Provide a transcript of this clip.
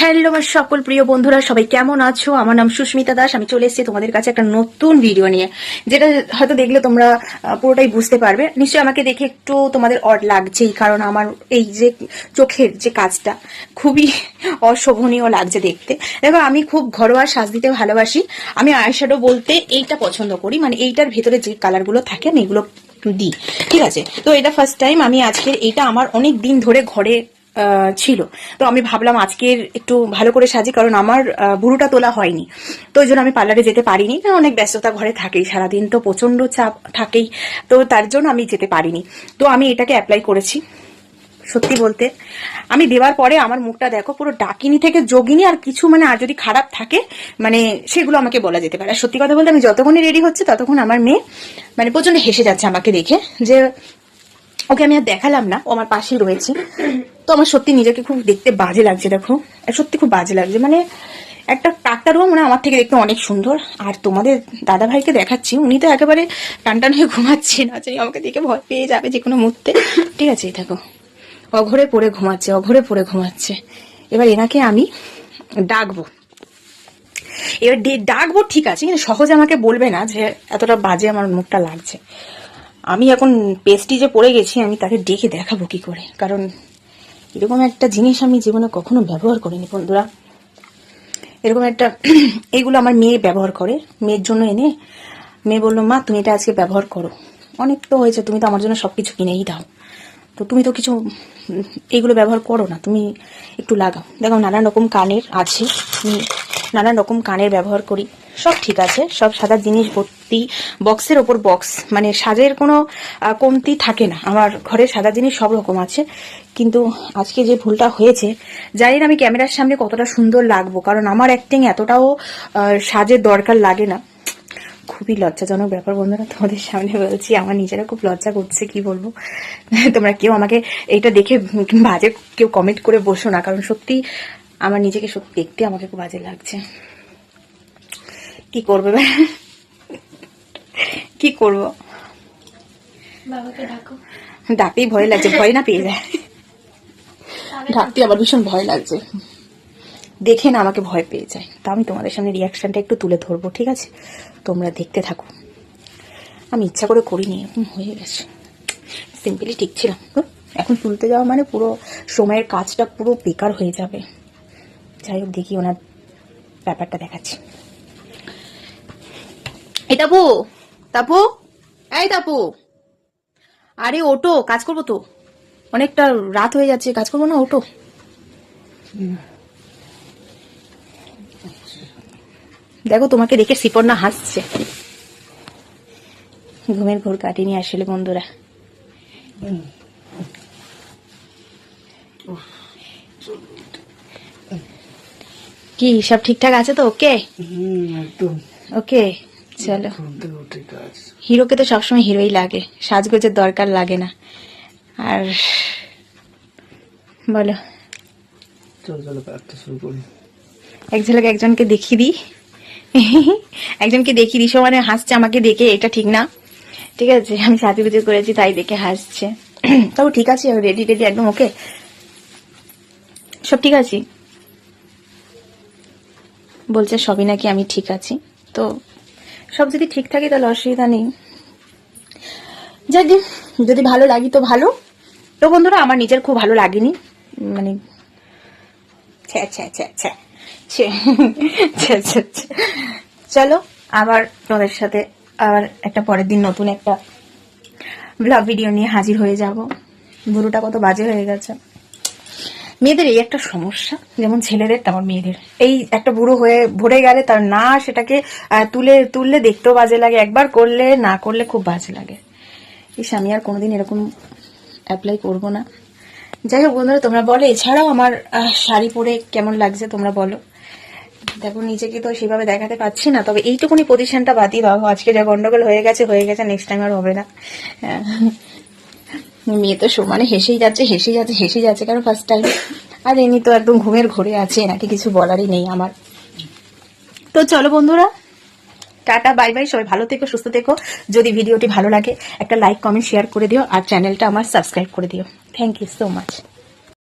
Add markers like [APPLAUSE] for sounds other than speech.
Hello আমার সকল প্রিয় বন্ধুরা, সবাই কেমন আছো? আমার নাম সুস্মিতা দাস, আমি চলে এসেছি তোমাদের কাছে একটা নতুন ভিডিও নিয়ে, যেটা হয়তো দেখলে তোমরা পুরোটাই বুঝতে পারবে। নিশ্চয়ই আমাকে দেখে একটু তোমাদের অড লাগছেই, কারণ আমার এই যে চোখের যে কাজটা, খুবই [LAUGHS] অশোভনীয় লাগছে দেখতে। দেখো, আমি খুব ঘরোয়া সাজ দিতে ভালোবাসি। আমি আইশ্যাডো বলতে এইটা পছন্দ করি মানে এইটার ভেতরে যে কালারগুলো থাকে আমি এগুলো দিই, ঠিক আছে? তো এটা ফার্স্ট টাইম আমি আজকের এইটা আমার অনেক দিন ধরে ঘরে ছিল। তো আমি ভাবলাম আজকের একটু ভালো করে সাজি, কারণ আমার ভুরুটা তোলা হয়নি। তো ওই জন্য আমি পার্লারে যেতে পারিনি। না, অনেক ব্যস্ততা ঘরে থাকেই, সারাদিন তো প্রচণ্ড চাপ থাকেই। তো তার জন্য আমি যেতে পারিনি। তো আমি এটাকে অ্যাপ্লাই করেছি, সত্যি বলতে। আমি দেওয়ার পরে আমার মুখটা দেখো, পুরো ডাকিনি থেকে যোগিনী আর কিছু মানে আর যদি খারাপ থাকে মানে সেগুলো আমাকে বলা যেতে পারে। আর সত্যি কথা বলতে আমি যতক্ষণই রেডি হচ্ছে, ততক্ষণ আমার মেয়ে মানে প্রচণ্ড হেসে যাচ্ছে আমাকে দেখে যে, ওকে আমি আর দেখালাম না, ও আমার পাশেই রয়েছে। তো আমার সত্যি নিজেকে খুব দেখতে বাজে লাগছে, দেখো। সত্যি খুব বাজে লাগছে। মানে একটা ডাক্তারও মানে আমার থেকে দেখতে অনেক সুন্দর। আর তোমাদের দাদা ভাইকে দেখাচ্ছি, উনি তো একেবারে টান টান হয়ে না, যে আমাকে দেখে ভয় পেয়ে যাবে যে কোনো মুহূর্তে। ঠিক আছে দেখো। অঘরে পড়ে ঘুমাচ্ছে, অঘরে পড়ে ঘুমাচ্ছে। এবার এনাকে আমি ডাকবো। এবার ডাকবো ঠিক আছে, কিন্তু সহজে আমাকে বলবে না যে এতটা বাজে আমার মুখটা লাগছে। আমি এখন পেস্টি যে পড়ে গেছি, আমি তাকে ডেকে দেখাবো কি করে। কারণ এরকম একটা জিনিস আমি জীবনে কখনো ব্যবহার করিনি বন্ধুরা। এরকম একটা [CLEARS THROAT] এইগুলো আমার মেয়ে ব্যবহার করে। মেয়ের জন্য এনে মেয়ে বলল মা তুমি এটা আজকে ব্যবহার করো। অনেক তো হয়েছে তুমি তো আমার জন্য সব কিছু কিনেই দাও। তো তুমি তো কিছু উম, এইগুলো ব্যবহার করো না তুমি একটু লাগাও। দেখো নানান রকম কানের আছে। নানান রকম কানের ব্যবহার করি। সব ঠিক আছে, সব সাদা জিনিস, ভর্তি বক্সের ওপর বক্স মানে সাজের কোনো কমতি থাকে না। আমার ঘরে সাদা জিনিস সব রকম আছে। কিন্তু আজকে যে ভুলটা হয়েছে, জানি না আমি ক্যামেরার সামনে কতটা সুন্দর লাগবো, কারণ আমার অ্যাক্টিং এতটাও সাজের দরকার লাগে না। খুবই লজ্জাজনক ব্যাপার বন্ধুরা, তোমাদের সামনে বলছি, আমার নিজেরা খুব লজ্জা করছে, কি বলব? তোমরা কেউ আমাকে এইটা দেখে বাজে কেউ কমেন্ট করে বসো না, কারণ সত্যি আমার নিজেকে সত্যি দেখতে আমাকে খুব বাজে লাগছে। কি করবে? কি করব? ডাকতেই ভয় লাগছে ভয় না পেয়ে যায়। ডাকতে আমার ভীষণ ভয় লাগছে। দেখে না আমাকে ভয় পেয়ে যায়। তা আমি তোমাদের সামনে রিয়াকশনটা একটু তুলে ধরবো ঠিক আছে? তোমরা দেখতে থাকো। আমি ইচ্ছা করে করিনি এখন হয়ে গেছে। সিম্পলি ঠিক ছিলাম তো এখন তুলতে যাওয়া মানে পুরো সময়ের কাজটা পুরো বেকার হয়ে যাবে। যাই হোক দেখি ওনার ব্যাপারটা দেখাচ্ছি। এই তাপু তাপু এই তাপু। আরে ওটো কাজ করব তো। অনেকটা রাত হয়ে যাচ্ছে কাজ করব না ওটো? দেখো তোমাকে দেখে সিপর্ণা হাসছে। ঘুমের ঘোর কাটিনি আসলে বন্ধুরা। কি সব ঠিকঠাক আছে তো? ওকে? ওকে। চলো। হিরোকে তো সবসময় হিরোই লাগে সাজগোজের দরকার লাগে না। আর বলো। এক ঝলক একজনকে দেখিয়ে দিই। একজনকে দেখিয়ে দিই সমানে হাসছে আমাকে দেখে এটা ঠিক না। ঠিক আছে আমি সাথে পুজো করেছি তাই দেখে হাসছে। তবে ঠিক আছে রেডি রেডি একদম ওকে সব ঠিক আছে? বলছে সবই নাকি আমি ঠিক আছি। তো সব যদি ঠিক থাকে তাহলে অসুবিধা নেই। যদি যদি ভালো লাগি তো ভালো। তো বন্ধুরা, আমার নিজের খুব ভালো লাগেনি। মানে ছ্যা ছ্যা। চলো, আবার তোমাদের সাথে আবার একটা পরের দিন নতুন একটা ব্লগ ভিডিও নিয়ে হাজির হয়ে যাব। বুড়োটা কত বাজে হয়ে গেছে। মেয়েদের এই একটা সমস্যা, যেমন ছেলেদের তেমন মেয়েদের। এই একটা বুড়ো হয়ে ভরে গেলে তার না সেটাকে তুলে, তুললে দেখতেও বাজে লাগে, একবার করলে, না করলে খুব বাজে লাগে। ইস, আমি আর কোনোদিন এরকম অ্যাপ্লাই করব না। যাই হোক বন্ধুরা, তোমরা বলো, এছাড়াও আমার শাড়ি পরে কেমন লাগছে তোমরা বলো। দেখো, নিজেকে তো সেভাবে দেখাতে পাচ্ছি না, তবে এইটুকুনি পজিশনটা বাদই দাও আজকে যা গন্ডগোল হয়ে গেছে হয়ে গেছে নেক্সট টাইম আর হবে না। মেয়ে তো সমানে হেসেই যাচ্ছে হেসেই যাচ্ছে হেসেই যাচ্ছে, কারণ ফার্স্ট টাইম আর এমনি তো একদম ঘুমের ঘরে আছে এনাকে কিছু বলারই নেই আমার। তো চলো বন্ধুরা, টাটা, বাই বাই, সবাই ভালো থেকো, সুস্থ থেকো। যদি ভিডিওটি ভালো লাগে, একটা লাইক, কমেন্ট, শেয়ার করে দিও, আর চ্যানেলটা আমার সাবস্ক্রাইব করে দিও। Thank you so much